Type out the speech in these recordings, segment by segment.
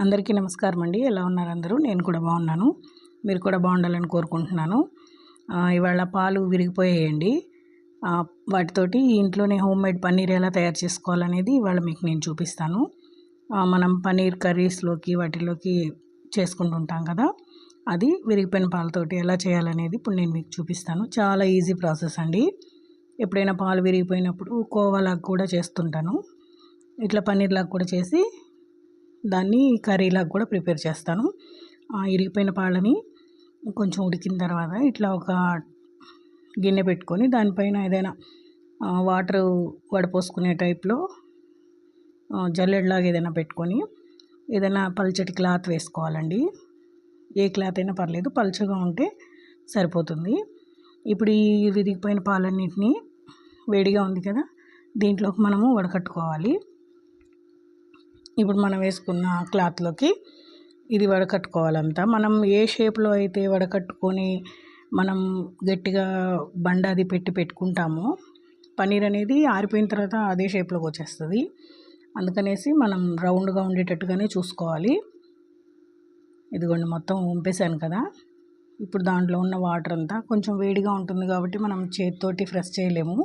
అందరికీ నమస్కారం అండి ఎలా ఉన్నారు అందరూ? నేను కూడా బాగున్నాను. మీరు కూడా బాగుండాలని కోరుకుంటున్నాను. ఇవాళ పాలు విరిగిపోయాయండి. వాటితోటి ఇంట్లోనే హోమ్ మేడ్ పన్నీర్ ఎలా తయారు చేసుకోవాలనేది ఇవాళ మీకు నేను చూపిస్తాను. మనం పన్నీర్ కర్రీస్లోకి వాటిలోకి చేసుకుంటుంటాం కదా. అది విరిగిపోయిన పాలతోటి ఎలా చేయాలనేది ఇప్పుడు నేను మీకు చూపిస్తాను. చాలా ఈజీ ప్రాసెస్ అండి. ఎప్పుడైనా పాలు విరిగిపోయినప్పుడు కోవాలాగా కూడా చేస్తుంటాను. ఇట్లా పన్నీర్లాగా కూడా చేసి దాన్ని కర్రీలాగా కూడా ప్రిపేర్ చేస్తాను. ఇరిగిపోయిన పాలని కొంచెం ఉడికిన తర్వాత ఇట్లా ఒక గిన్నె పెట్టుకొని దానిపైన ఏదైనా వాటర్ వడపోసుకునే టైప్లో జల్లెడ్లాగా జల్లెడలాగా ఏదైనా పెట్టుకొని ఏదైనా పల్చటి క్లాత్ వేసుకోవాలండి. ఏ క్లాత్ అయినా పర్లేదు పలుచగా ఉంటే సరిపోతుంది. ఇప్పుడు ఈ విరిగిపోయిన పాలన్నింటినీ వేడిగా ఉంది కదా దీంట్లోకి మనము వడకట్టుకోవాలి. ఇప్పుడు మనం వేసుకున్న క్లాత్లోకి ఇది వడకట్టుకోవాలంతా. మనం ఏ షేప్లో అయితే వడకట్టుకొని మనం గట్టిగా బండ అది పెట్టి పెట్టుకుంటామో పన్నీర్ అనేది ఆరిపోయిన తర్వాత అదే షేప్లోకి వచ్చేస్తుంది. అందుకనేసి మనం రౌండ్గా ఉండేటట్టుగానే చూసుకోవాలి. ఇదిగోండి మొత్తం ఉంపేశాను కదా. ఇప్పుడు దాంట్లో ఉన్న వాటర్ అంతా కొంచెం వేడిగా ఉంటుంది కాబట్టి మనం చేతితోటి ఫ్రెష్ చేయలేము.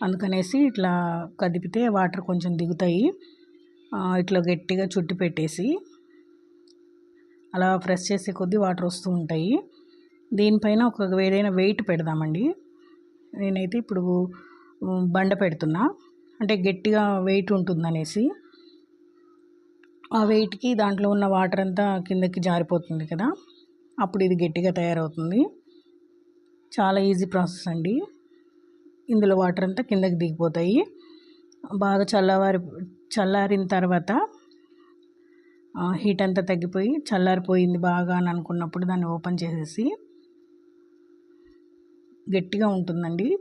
అందుకనేసి ఇట్లా కదిపితే వాటర్ కొంచెం దిగుతాయి. ఇట్లా గట్టిగా చుట్టి పెట్టేసి అలా ప్రెస్ చేసే కొద్దీ వాటర్ వస్తూ ఉంటాయి. దీనిపైన ఒక ఏదైనా వెయిట్ పెడదామండి. నేనైతే ఇప్పుడు బండ పెడుతున్నా. అంటే గట్టిగా వెయిట్ ఉంటుందనేసి. ఆ వెయిట్కి దాంట్లో ఉన్న వాటర్ అంతా కిందకి జారిపోతుంది కదా. అప్పుడు ఇది గట్టిగా తయారవుతుంది. చాలా ఈజీ ప్రాసెస్ అండి. ఇందులో వాటర్ అంతా కిందకి దిగిపోతాయి. బాగా చల్లవారి చల్లారిన తర్వాత హీట్ అంతా తగ్గిపోయి చల్లారిపోయింది బాగా అని అనుకున్నప్పుడు దాన్ని ఓపెన్ చేసేసి గట్టిగా ఉంటుందండి.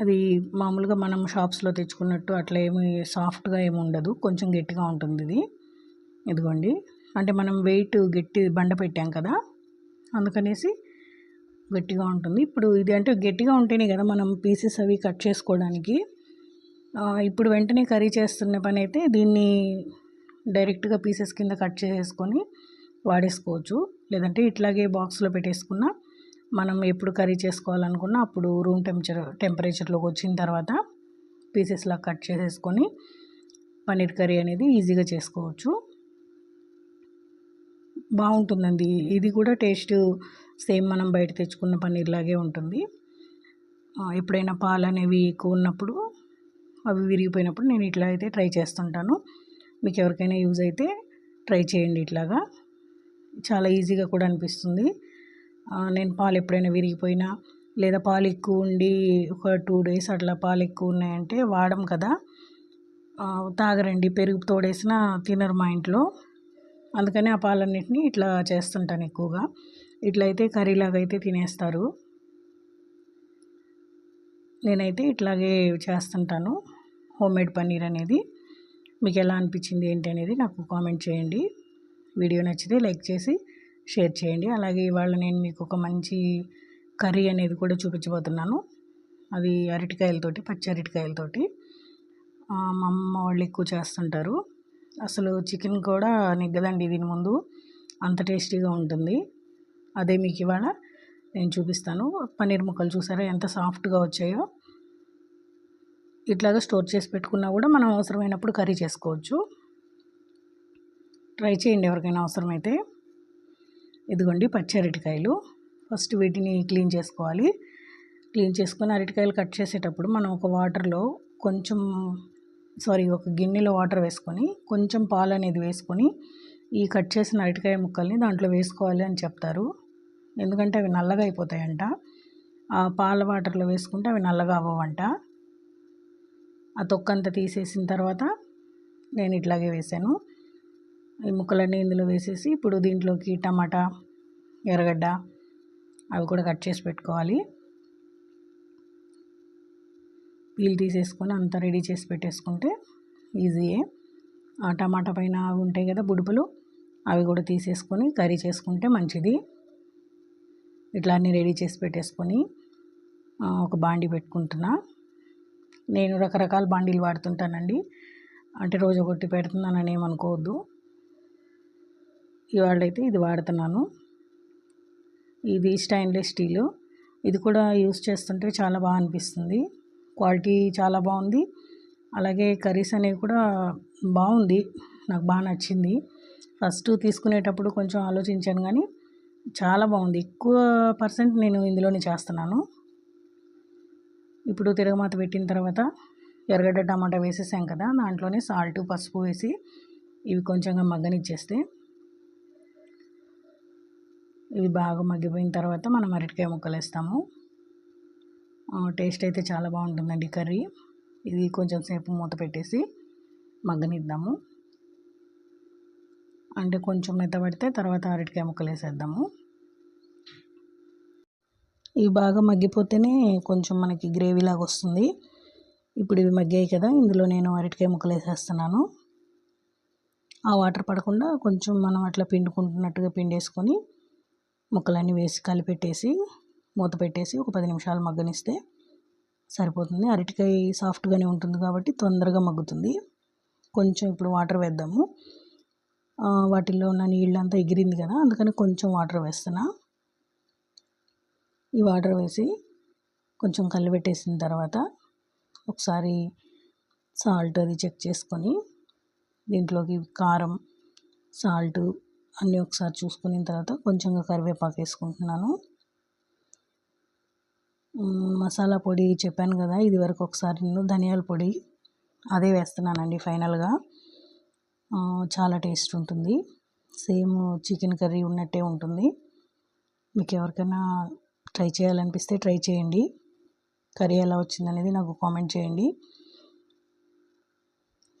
అది మామూలుగా మనం షాప్స్లో తెచ్చుకున్నట్టు అట్లా ఏమి సాఫ్ట్గా ఏమి ఉండదు. కొంచెం గట్టిగా ఉంటుంది ఇది. ఇదిగోండి. అంటే మనం వెయిట్ గట్టి బండ పెట్టాం కదా అందుకనేసి గట్టిగా ఉంటుంది. ఇప్పుడు ఇది అంటే గట్టిగా ఉంటేనే కదా మనం పీసెస్ అవి కట్ చేసుకోవడానికి ఇప్పుడు వెంటనే కర్రీ చేస్తున్న పని అయితే దీన్ని డైరెక్ట్గా పీసెస్ కింద కట్ చేసేసుకొని వాడేసుకోవచ్చు. లేదంటే ఇట్లాగే బాక్స్లో పెట్టేసుకున్న మనం ఎప్పుడు కర్రీ చేసుకోవాలనుకున్నా అప్పుడు రూమ్ టెంపరేచర్ టెంపరేచర్లోకి వచ్చిన తర్వాత పీసెస్లా కట్ చేసేసుకొని పన్నీర్ కర్రీ అనేది ఈజీగా చేసుకోవచ్చు. బాగుంటుందండి. ఇది కూడా టేస్ట్ సేమ్ మనం బయట తెచ్చుకున్న పన్నీర్ లాగే ఉంటుంది ఎప్పుడైనా పాలు అనేవి ఎక్కువ ఉన్నప్పుడు అవి విరిగిపోయినప్పుడు నేను ఇట్లా అయితే ట్రై చేస్తుంటాను. మీకు ఎవరికైనా యూజ్ అయితే ట్రై చేయండి ఇట్లాగా. చాలా ఈజీగా కూడా అనిపిస్తుంది. నేను పాలు ఎప్పుడైనా విరిగిపోయినా లేదా పాలు ఎక్కువ ఉండి ఒక టూ డేస్ అట్లా పాలు ఎక్కువ ఉన్నాయంటే వాడం కదా. తాగరండి. పెరుగు తోడేసిన తినరు మా ఇంట్లో. అందుకని ఆ పాలన్నిటిని ఇట్లా చేస్తుంటాను ఎక్కువగా. ఇట్లా అయితే కర్రీలాగా అయితే తినేస్తారు. నేనైతే ఇట్లాగే చేస్తుంటాను. హోమ్మేడ్ పన్నీర్ అనేది మీకు ఎలా అనిపించింది ఏంటి అనేది నాకు కామెంట్ చేయండి. వీడియో నచ్చితే లైక్ చేసి షేర్ చేయండి. అలాగే ఇవాళ నేను మీకు ఒక మంచి కర్రీ అనేది కూడా చూపించబోతున్నాను. అది అరటికాయలతోటి పచ్చి అరటికాయలతోటి. మా అమ్మ వాళ్ళు ఎక్కువ చేస్తుంటారు. అసలు చికెన్ కూడా నెగ్గదండి దీని ముందు. అంత టేస్టీగా ఉంటుంది. అదే మీకు ఇవాళ నేను చూపిస్తాను. పన్నీర్ ముక్కలు చూసారా? ఎంత సాఫ్ట్గా వచ్చాయో. ఇట్లాగా స్టోర్ చేసి పెట్టుకున్నా కూడా మనం అవసరమైనప్పుడు కర్రీ చేసుకోవచ్చు. ట్రై చేయండి ఎవరికైనా అవసరమైతే. ఇదిగోండి పచ్చి అరటికాయలు. ఫస్ట్ వీటిని క్లీన్ చేసుకోవాలి. క్లీన్ చేసుకొని అరటికాయలు కట్ చేసేటప్పుడు మనం ఒక వాటర్లో కొంచెం సారీ ఒక గిన్నెలో వాటర్ వేసుకొని కొంచెం పాలు అనేది వేసుకొని ఈ కట్ చేసిన అరటికాయ ముక్కల్ని దాంట్లో వేసుకోవాలి అని చెప్తారు. ఎందుకంటే అవి నల్లగా అయిపోతాయంట. ఆ పాల వాటర్లో వేసుకుంటే అవి నల్లగా అవ్వవంట. ఆ తొక్కంతా తీసేసిన తర్వాత నేను ఇట్లాగే వేసాను ఈ ముక్కలన్నీ ఇందులో వేసేసి ఇప్పుడు దీంట్లోకి టమాటా ఎర్రగడ్డ అవి కూడా కట్ చేసి పెట్టుకోవాలి. పీల్ తీసేసుకొని అంతా రెడీ చేసి పెట్టేసుకుంటే ఈజీయే. ఆ టమాటా పైన అవి ఉంటాయి కదా బుడుపులు అవి కూడా తీసేసుకొని కర్రీ చేసుకుంటే మంచిది. ఇట్లా అన్నీ రెడీ చేసి పెట్టేసుకొని ఒక బాండి పెట్టుకుంటున్నా. నేను రకరకాల బాండీలు వాడుతుంటానండి. అంటే రోజు ఒకటి పెడుతున్నానని ఏమనుకోవద్దు. ఇవాళ అయితే ఇది వాడుతున్నాను. ఇది స్టైన్లెస్ స్టీలు. ఇది కూడా యూస్ చేస్తుంటే చాలా బాగా అనిపిస్తుంది. క్వాలిటీ చాలా బాగుంది. అలాగే కర్రీస్ అనేవి కూడా బాగుంది. నాకు బాగా నచ్చింది. ఫస్ట్ తీసుకునేటప్పుడు కొంచెం ఆలోచించాను కానీ చాలా బాగుంది. ఎక్కువ పర్సెంట్ నేను ఇందులోనే చేస్తున్నాను. ఇప్పుడు తిరగమాత పెట్టిన తర్వాత ఎర్రగడ్డ టమాటా వేసేసాం కదా దాంట్లోనే సాల్ట్ పసుపు వేసి ఇవి కొంచెంగా మగ్గనిచ్చేస్తే ఇవి బాగా మగ్గిపోయిన తర్వాత మనం అరటికాయ ముక్కలు వేస్తాము టేస్ట్ అయితే చాలా బాగుంటుందండి కర్రీ. ఇది కొంచెం సేపు మూత పెట్టేసి మగ్గనిద్దాము. అంటే కొంచెం మెత్తబడితే తర్వాత అరటికాయ ముక్కలు వేసేద్దాము ఇవి బాగా మగ్గిపోతేనే కొంచెం మనకి గ్రేవీ లాగా వస్తుంది. ఇప్పుడు ఇవి మగ్గాయి కదా ఇందులో నేను అరటికాయ ముక్కలు వేసేస్తున్నాను. ఆ వాటర్ పడకుండా కొంచెం మనం అట్లా పిండుకుంటున్నట్టుగా పిండేసుకొని ముక్కలన్నీ వేసి కలిపెట్టేసి మూత పెట్టేసి ఒక పది నిమిషాలు మగ్గనిస్తే సరిపోతుంది. అరటికాయ సాఫ్ట్గానే ఉంటుంది కాబట్టి తొందరగా మగ్గుతుంది. కొంచెం ఇప్పుడు వాటర్ వేద్దాము. వాటిల్లో ఉన్న నీళ్ళంతా ఎగిరింది కదా అందుకని కొంచెం వాటర్ వేస్తున్నా. ఈ వాటర్ వేసి కొంచెం కలిపెట్టేసిన తర్వాత ఒకసారి సాల్ట్ అది చెక్ చేసుకొని దీంట్లోకి కారం సాల్ట్ అన్నీ ఒకసారి చూసుకున్న తర్వాత కొంచెంగా కరివేపాకు వేసుకుంటున్నాను. మసాలా పొడి చెప్పాను కదా ఇది వరకు ఒకసారి నేను ధనియాల పొడి అదే వేస్తున్నానండి ఫైనల్గా. చాలా టేస్ట్ ఉంటుంది. సేమ్ చికెన్ కర్రీ ఉన్నట్టే ఉంటుంది. మీకు ఎవరికైనా ట్రై చేయాలనిపిస్తే ట్రై చేయండి. కర్రీ ఎలా వచ్చిందనేది నాకు కామెంట్ చేయండి.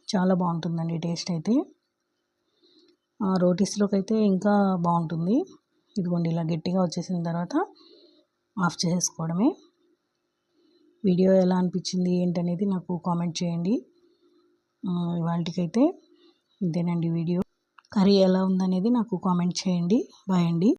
చాలా బాగుంటుందండి టేస్ట్ అయితే. రోటీస్లోకి అయితే ఇంకా బాగుంటుంది. ఇదిగోండి ఇలా గట్టిగా వచ్చేసిన తర్వాత ఆఫ్ చేసుకోవడమే వీడియో ఎలా అనిపించింది ఏంటనేది నాకు కామెంట్ చేయండి. ఇవాళకైతే ఇంతేనండి వీడియో. కర్రీ ఎలా ఉందనేది నాకు కామెంట్ చేయండి. బాయ్ అండి.